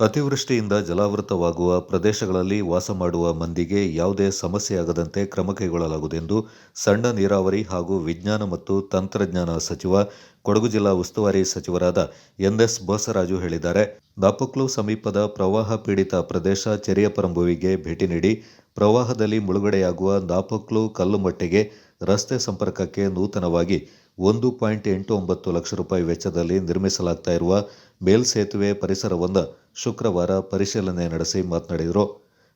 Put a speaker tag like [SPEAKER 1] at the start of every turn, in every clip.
[SPEAKER 1] ಅತಿವೃಷ್ಟಿಯಿಂದ ಜಲಾವೃತವಾಗುವ ಪ್ರದೇಶಗಳಲ್ಲಿ ವಾಸ ಮಾಡುವ ಮಂದಿಗೆ ಯಾವುದೇ ಸಮಸ್ಯೆಯಾಗದಂತೆ ಕ್ರಮ ಕೈಗೊಳ್ಳಲಾಗುವುದೆಂದು ಸಣ್ಣ ನೀರಾವರಿ ಹಾಗೂ ವಿಜ್ಞಾನ ಮತ್ತು ತಂತ್ರಜ್ಞಾನ ಸಚಿವ, ಕೊಡಗು ಜಿಲ್ಲಾ ಉಸ್ತುವಾರಿ ಸಚಿವರಾದ ಎನ್ಎಸ್ ಬಸರಾಜು ಹೇಳಿದ್ದಾರೆ. ದಾಪಕ್ಲು ಸಮೀಪದ ಪ್ರವಾಹ ಪೀಡಿತ ಪ್ರದೇಶ ಚೆರಿಯಪರಂಬುವಿಗೆ ಭೇಟಿ ನೀಡಿ ಪ್ರವಾಹದಲ್ಲಿ ಮುಳುಗಡೆಯಾಗುವ ದಾಪಕ್ಲು ಕಲ್ಲುಮಟ್ಟೆಗೆ ರಸ್ತೆ ಸಂಪರ್ಕಕ್ಕೆ ನೂತನವಾಗಿ ಒಂದು ಪಾಯಿಂಟ್ ಎಂಟು ಒಂಬತ್ತು ಲಕ್ಷ ರೂಪಾಯಿ ವೆಚ್ಚದಲ್ಲಿ ನಿರ್ಮಿಸಲಾಗ್ತಾ ಇರುವ ಮೇಲ್ಸೇತುವೆ ಪರಿಸರವನ್ನು ಶುಕ್ರವಾರ ಪರಿಶೀಲನೆ ನಡೆಸಿ ಮಾತನಾಡಿದರು.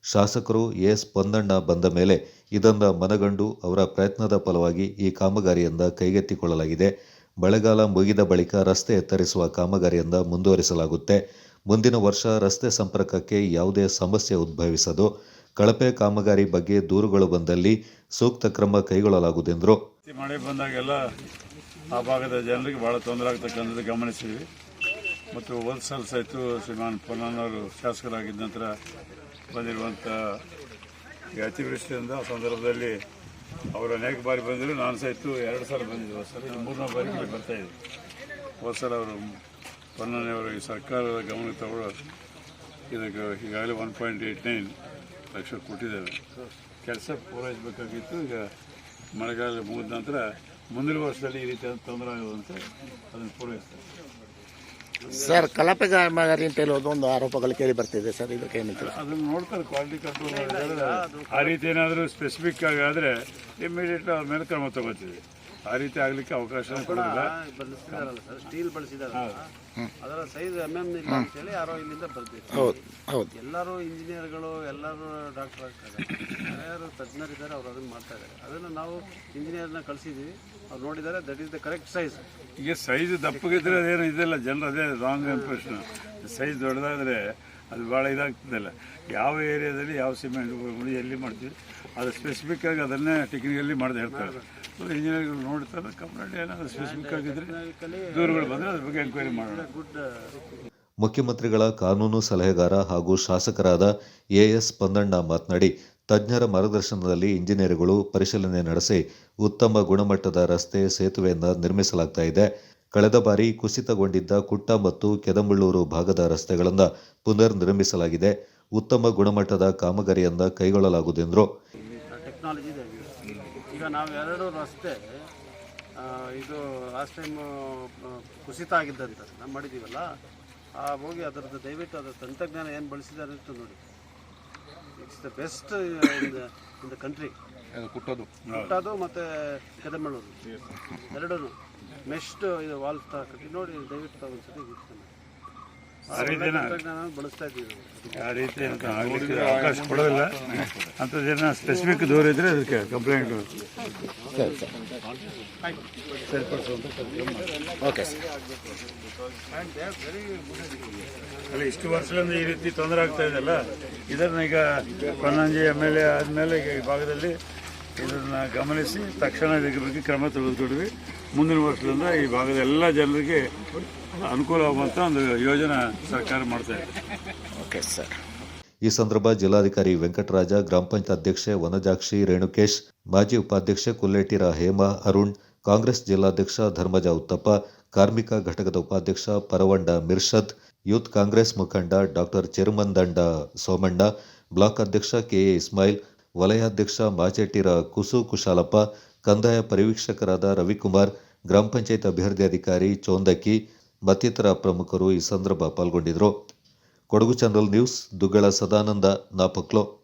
[SPEAKER 1] ಶಾಸಕರು ಎಸ್ ಪೊನ್ನಣ್ಣ ಬಂದ ಮೇಲೆ ಇದನ್ನು ಮನಗಂಡು ಅವರ ಪ್ರಯತ್ನದ ಫಲವಾಗಿ ಈ ಕಾಮಗಾರಿಯಿಂದ ಕೈಗೆತ್ತಿಕೊಳ್ಳಲಾಗಿದೆ. ಮಳೆಗಾಲ ಮುಗಿದ ಬಳಿಕ ರಸ್ತೆ ಎತ್ತರಿಸುವ ಕಾಮಗಾರಿಯಿಂದ ಮುಂದುವರಿಸಲಾಗುತ್ತೆ. ಮುಂದಿನ ವರ್ಷ ರಸ್ತೆ ಸಂಪರ್ಕಕ್ಕೆ ಯಾವುದೇ ಸಮಸ್ಯೆ ಉದ್ಭವಿಸದು. ಕಳಪೆ ಕಾಮಗಾರಿ ಬಗ್ಗೆ ದೂರುಗಳು ಬಂದಲ್ಲಿ ಸೂಕ್ತ ಕ್ರಮ ಕೈಗೊಳ್ಳಲಾಗುವುದೆಂದರು
[SPEAKER 2] ಮಳೆ ಆ ಭಾಗದ ಜನರಿಗೆ ಭಾಳ ತೊಂದರೆ ಆಗ್ತಕ್ಕಂಥದ್ದು ಗಮನಿಸಿದ್ವಿ. ಮತ್ತು ಒಂದು ಸಲ ಸಹಿತ ಶ್ರೀಮಾನ್ ಪೊನ್ನವರು ಶಾಸಕರಾಗಿದ್ದ ನಂತರ ಬಂದಿರುವಂಥ ಅತಿವೃಷ್ಟಿಯಿಂದ ಆ ಸಂದರ್ಭದಲ್ಲಿ ಅವರು ಅನೇಕ ಬಾರಿ ಬಂದರು. ನಾನು ಸಹಿತ ಎರಡು ಸಲ ಬಂದಿದ್ದೆ. ಸರ್ ಮೂರನೇ ಬಾರಿ ಕೂಡ ಬರ್ತಾ ಇದ್ದೆ. ಹೋದ ಸಲ ಅವರು ಪೊನ್ನನೆಯವರು ಈ ಸರ್ಕಾರದ ಗಮನಕ್ಕೆ ತಗೊಳ್ಳೋ ಇದಕ್ಕೆ ಈಗಾಗಲೇ one point eight nine lakh ಕೊಟ್ಟಿದ್ದೇವೆ ಕೆಲಸ ಪೂರೈಸಬೇಕಾಗಿತ್ತು. ಈಗ ಮಳೆಗಾಲ ಮುಗಿದ ನಂತರ ಮುಂದಿನ ವರ್ಷದಲ್ಲಿ ಈ ರೀತಿಯಾದ ತೊಂದರೆ ಆಗುವಂತೆ ಅದನ್ನು ಪೂರೈಸ್ತಾರೆ.
[SPEAKER 3] ಸರ್ ಕಲಾಪೆ ಕಾಮಗಾರಿ ಅಂತ ಹೇಳೋದು ಒಂದು ಆರೋಪಗಳು ಕೇಳಿ ಬರ್ತಿದೆ ಸರ್ ಇದಕ್ಕೆ ಏನಿತ್ತು
[SPEAKER 2] ಅದನ್ನು ನೋಡ್ತಾರೆ ಕ್ವಾಲಿಟಿ ಕಂಟ್ರೋಲ್ ಮಾಡಿದ್ದಾರೆ. ಆ ರೀತಿ ಏನಾದರೂ ಸ್ಪೆಸಿಫಿಕ್ ಆಗಿ ಆದರೆ ಇಮಿಡಿಯೇಟ್ ಅವ್ರ ಮೇಲೆ ಕ್ರಮ ತಗೋತೀವಿ. ಆ ರೀತಿ ಆಗಲಿಕ್ಕೆ ಅವಕಾಶ ಕೊಡೋದಿಲ್ಲ.
[SPEAKER 4] ಸ್ಟೀಲ್ ಬಳಸಿದಾರಲ್ಲ. ಅದರ ಸೈಜ್ ಎಂ ಎಂ ಇಲ್ಲ ಅಂತೇಳಿ ಯಾರೋ ಇಲ್ಲಿಂದ ಬರ್ತೀವಿ
[SPEAKER 3] ಹೌದು ಹೌದು.
[SPEAKER 4] ಎಲ್ಲರೂ ಇಂಜಿನಿಯರ್ಗಳು ಎಲ್ಲರೂ ಡಾಕ್ಟರ್ ಆಗ್ತಾರೆ ಯಾರು ತಜ್ಞರಿದ್ದಾರೆ ಅವ್ರು ಅದನ್ನು ಮಾಡ್ತಾ ಇದ್ದಾರೆ. ಅದನ್ನು ನಾವು ಇಂಜಿನಿಯರ್ನ ಕಳಿಸಿದ್ದೀವಿ ಅವ್ರು ನೋಡಿದ್ದಾರೆ that is the correct size
[SPEAKER 2] ಈಗ ಸೈಜ್ ದಪ್ಪಗಿದ್ರೆ ಅದೇನು ಇದೆಲ್ಲ ಜನರು ಅದೇ ರಾಂಗ್ ಇಂಪ್ರೆಷನ್ ಸೈಜ್ ದೊಡ್ಡದಾದರೆ ಅದು ಭಾಳ ಇದಾಗ್ತದಲ್ಲ ಯಾವ ಏರಿಯಾದಲ್ಲಿ ಯಾವ ಸಿಮೆಂಟ್ ಎಲ್ಲಿ ಮಾಡ್ತೀವಿ ಅದು ಸ್ಪೆಸಿಫಿಕ್ ಆಗಿ ಅದನ್ನೇ ಟೆಕ್ನಿಕಲ್ಲಿ ಮಾಡ್ದು ಹೇಳ್ತಾರೆ ಇಂಜಿನಿಯರ್ಗಳು ನೋಡ್ತಾರೆ ಕಂಪ್ಲೇಂಟ್ ಏನಾದರೂ ಸ್ಪೆಸಿಫಿಕ್ ಆಗಿದ್ರೆ ದೂರುಗಳು ಬಂದರೆ ಅದ್ರ ಬಗ್ಗೆ ಎಂಕ್ವೈರಿ ಮಾಡೋಣ
[SPEAKER 1] ಮುಖ್ಯಮಂತ್ರಿಗಳ ಕಾನೂನು ಸಲಹೆಗಾರ ಹಾಗೂ ಶಾಸಕರಾದ ಎಎಸ್ ಪಂದಣ್ಣ ಮಾತನಾಡಿ ತಜ್ಞರ ಮಾರ್ಗದರ್ಶನದಲ್ಲಿ ಇಂಜಿನಿಯರ್ಗಳು ಪರಿಶೀಲನೆ ನಡೆಸಿ ಉತ್ತಮ ಗುಣಮಟ್ಟದ ರಸ್ತೆ ಸೇತುವೆಯನ್ನು ನಿರ್ಮಿಸಲಾಗ್ತಾ ಇದೆ. ಕಳೆದ ಬಾರಿ ಕುಸಿತಗೊಂಡಿದ್ದ ಕುಟ್ಟ ಮತ್ತು ಕೆದಮುಳ್ಳೂರು ಭಾಗದ ರಸ್ತೆಗಳನ್ನು ಪುನರ್ ನಿರ್ಮಿಸಲಾಗಿದೆ ಉತ್ತಮ ಗುಣಮಟ್ಟದ ಕಾಮಗಾರಿಯನ್ನು ಕೈಗೊಳ್ಳಲಾಗುವುದೆಂದರು
[SPEAKER 4] ಈಗ ನಾವು ಎರಡು ರಸ್ತೆ ಇದು ಲಾಸ್ಟ್ ಟೈಮ್ ಕುಸಿತ ಆಗಿದ್ದಂತ ನಾವು ಮಾಡಿದ್ದೀವಲ್ಲ ಆ ಹೋಗಿ ಅದರದ್ದು ದಯವಿಟ್ಟು ಅದರ ತಂತ್ರಜ್ಞಾನ ಏನು ಬಳಸಿದ್ದಾರೆ ಅಂತ ನೋಡಿ. It's the best in the country
[SPEAKER 3] ಕುಟ್ಟೋದು.
[SPEAKER 4] ಕುಟ್ಟೋದು ಮತ್ತು ಕೆದಮಳೂರು ಎರಡೂ ನೆಕ್ಸ್ಟ್ ಇದು ವಾಲ್ ಕಟ್ಟಿ ನೋಡಿ ದಯವಿಟ್ಟು ವೀಕ್ಷಣೆ ಮಾಡಿ. ಆ ರೀತಿ ಬಳಸ್ತಾ ಇದ್ದೀವಿ.
[SPEAKER 2] ಆ ರೀತಿ ಅಂತ ಆಗಲಿಕ್ಕೆ ಅವಕಾಶ ಕೊಡೋದಿಲ್ಲ. ಅಂಥದ್ದೇನ ಸ್ಪೆಸಿಫಿಕ್ ದೂರ ಇದ್ರೆ ಅದಕ್ಕೆ ಕಂಪ್ಲೇಂಟ್
[SPEAKER 3] ಸರಿ ಸರ್ ಓಕೆ ಸರ್
[SPEAKER 2] ಅಲ್ಲ ಇಷ್ಟು ವರ್ಷದಿಂದ ಈ ರೀತಿ ತೊಂದರೆ ಆಗ್ತಾ ಇದೆಯಲ್ಲ ಇದನ್ನ ಈಗ ಪನ್ನಂಜಿ ಎಂ ಎಲ್ ಎ ಆದಮೇಲೆ ಈಗ ಈ ಭಾಗದಲ್ಲಿ ಇದನ್ನ ಗಮನಿಸಿ ತಕ್ಷಣ ಇದಕ್ಕೆ ಬಗ್ಗೆ ಕ್ರಮ ತೆಗೆದುಕೊಡ್ವಿ ಮುಂದಿನ ವರ್ಷದಿಂದ ಈ ಭಾಗದ ಎಲ್ಲ ಜನರಿಗೆ ಅನುಕೂಲವಾಗುವಂಥ ಒಂದು ಯೋಜನೆ ಸರ್ಕಾರ ಮಾಡ್ತಾ ಇದೆ.
[SPEAKER 3] Okay sir.
[SPEAKER 1] ಈ ಸಂದರ್ಭ ಜಿಲ್ಲಾಧಿಕಾರಿ ವೆಂಕಟರಾಜ ಗ್ರಾಮ ಪಂಚಾಯತ್ ಅಧ್ಯಕ್ಷೆ ವನಜಾಕ್ಷಿ ರೇಣುಕೇಶ್ ಮಾಜಿ ಉಪಾಧ್ಯಕ್ಷೆ ಕುಲ್ಲೇಟಿರ ಹೇಮಾ ಅರುಣ್ ಕಾಂಗ್ರೆಸ್ ಜಿಲ್ಲಾಧ್ಯಕ್ಷ ಧರ್ಮಜ ಉತ್ತಪ್ಪ ಕಾರ್ಮಿಕ ಘಟಕದ ಉಪಾಧ್ಯಕ್ಷ ಪರವಂಡ ಮಿರ್ಷದ್ ಯೂತ್ ಕಾಂಗ್ರೆಸ್ ಮುಖಂಡ ಡಾಕ್ಟರ್ ಚೆರುಮಂದಂಡ ಸೋಮಣ್ಣ ಬ್ಲಾಕ್ ಅಧ್ಯಕ್ಷ ಕೆಎ ಇಸ್ಮಾಯಿಲ್ ವಲಯಾಧ್ಯಕ್ಷ ಮಾಚೆಟ್ಟಿರ ಕುಸು ಕುಶಾಲಪ್ಪ ಕಂದಾಯ ಪರಿವೀಕ್ಷಕರಾದ ರವಿಕುಮಾರ್ ಗ್ರಾಮ ಪಂಚಾಯತ್ ಅಭಿವೃದ್ಧಿ ಅಧಿಕಾರಿ ಚೋಂದಕ್ಕಿ ಮತ್ತಿತರ ಪ್ರಮುಖರು ಈ ಸಂದರ್ಭ ಪಾಲ್ಗೊಂಡಿದ್ದರು ಕೊಡಗು ಚಾನಲ್ ನ್ಯೂಸ್ ದುಗ್ಗಳ ಸದಾನಂದ ನಾಪಕ್ಲೋ.